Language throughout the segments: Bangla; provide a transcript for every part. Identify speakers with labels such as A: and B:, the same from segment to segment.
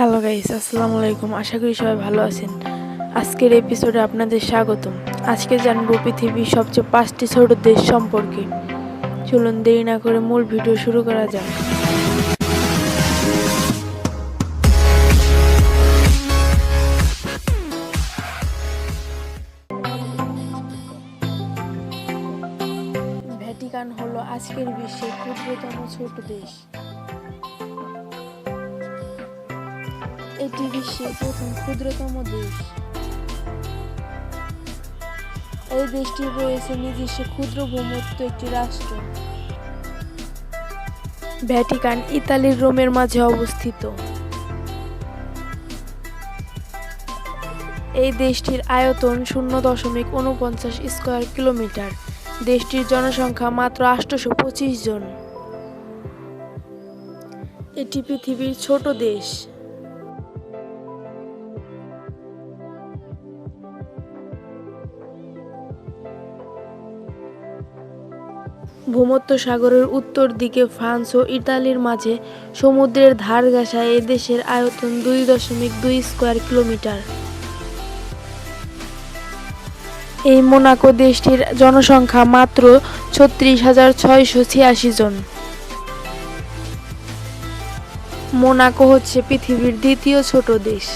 A: হ্যালো গাইস আসসালামু আলাইকুম। আশা করি সবাই ভালো আছেন। আজকের এপিসোডে আপনাদের স্বাগতম। আজকে জানব পৃথিবীর সবচেয়ে পাঁচটি ছোট দেশ সম্পর্কে। চলুন দেরি না করে মূল ভিডিও শুরু করা যাক। ভ্যাটিকান হলো আজকের বিশ্বের ক্ষুদ্রতম ছোট দেশ। এটি বিশ্বের প্রথম ক্ষুদ্রতম দেশ। এই দেশটির রয়েছে নিজস্ব ক্ষুদ্র ভূমত্ব একটি রাষ্ট্র। ভ্যাটিকান, ইতালির রোমের মাঝে অবস্থিত। এই দেশটির আয়তন শূন্য দশমিক উনপঞ্চাশ স্কোয়ার কিলোমিটার। দেশটির জনসংখ্যা মাত্র আটশোশো পঁচিশ জন। এটি পৃথিবীর ছোট দেশ। ভূমধ্য সাগরের উত্তর দিকে ফ্রান্স ও ইতালির মাঝে সমুদ্রের ধার ঘেঁষায় এ দেশের আয়তন দুই দশমিক দুই স্কোয়ার কিলোমিটার। এই মোনাকো দেশটির জনসংখ্যা মাত্র ছত্রিশ হাজার ছয়শো ছিয়াশি জন। মোনাকো হচ্ছে পৃথিবীর দ্বিতীয় ছোট দেশ।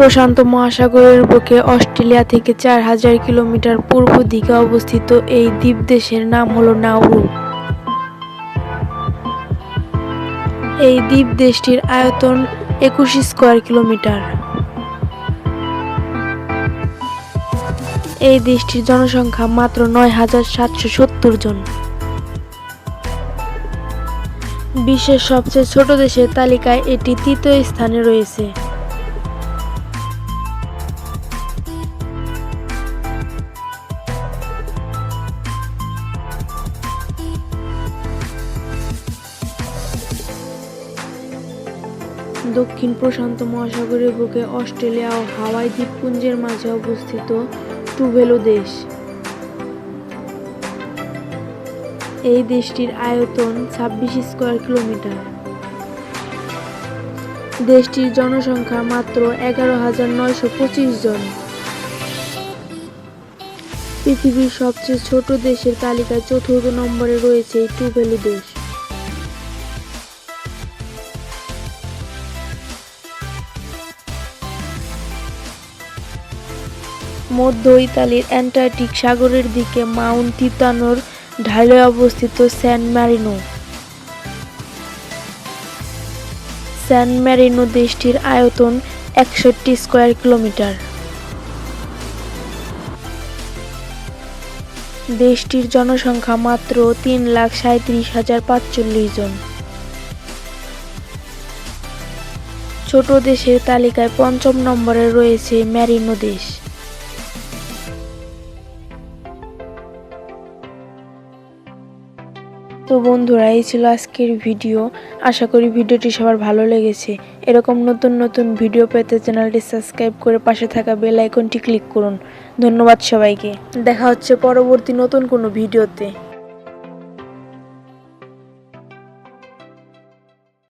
A: প্রশান্ত মহাসাগরের বুকে অস্ট্রেলিয়া থেকে চার হাজার কিলোমিটার পূর্ব দিকে অবস্থিত এই দ্বীপ দেশের নাম হলো নাউরু। এই দ্বীপ দেশটির আয়তন একুশ স্কোয়ার কিলোমিটার। এই দেশটির জনসংখ্যা মাত্র নয় হাজার সাতশো সত্তর জন। বিশ্বের সবচেয়ে ছোট দেশের তালিকায় এটি তৃতীয় স্থানে রয়েছে। দক্ষিণ প্রশান্ত মহাসাগরের বুকে অস্ট্রেলিয়া ও হাওয়াই দ্বীপপুঞ্জের মাঝে অবস্থিত টুভেলো দেশ। এই দেশটির আয়তন ছাব্বিশ স্কোয়ার কিলোমিটার। দেশটির জনসংখ্যা মাত্র এগারো হাজার নয়শো পঁচিশ জন। পৃথিবীর সবচেয়ে ছোট দেশের তালিকায় চতুর্থ নম্বরে রয়েছে এই টুভেলু দেশ। মধ্য ইতালির অ্যান্টার্কটিক সাগরের দিকে মাউন্ট তিতানোর ঢালে অবস্থিত স্যান ম্যারিনো। স্যান ম্যারিনো দেশটির আয়তন একষট্টি স্কোয়ার কিলোমিটার। দেশটির জনসংখ্যা মাত্র তিন লাখ সাঁত্রিশ হাজার পাঁচচল্লিশ জন। ছোট দেশের তালিকায় পঞ্চম নম্বরে রয়েছে ম্যারিনো দেশ। তো বন্ধুরা, এই ছিল আজকের ভিডিও। আশা করি ভিডিওটি সবার ভালো লেগেছে। এরকম নতুন নতুন ভিডিও পেতে চ্যানেলটি সাবস্ক্রাইব করে পাশে থাকা বেল আইকনটি ক্লিক করুন। ধন্যবাদ সবাইকে। দেখা হচ্ছে পরবর্তী নতুন কোনো ভিডিওতে।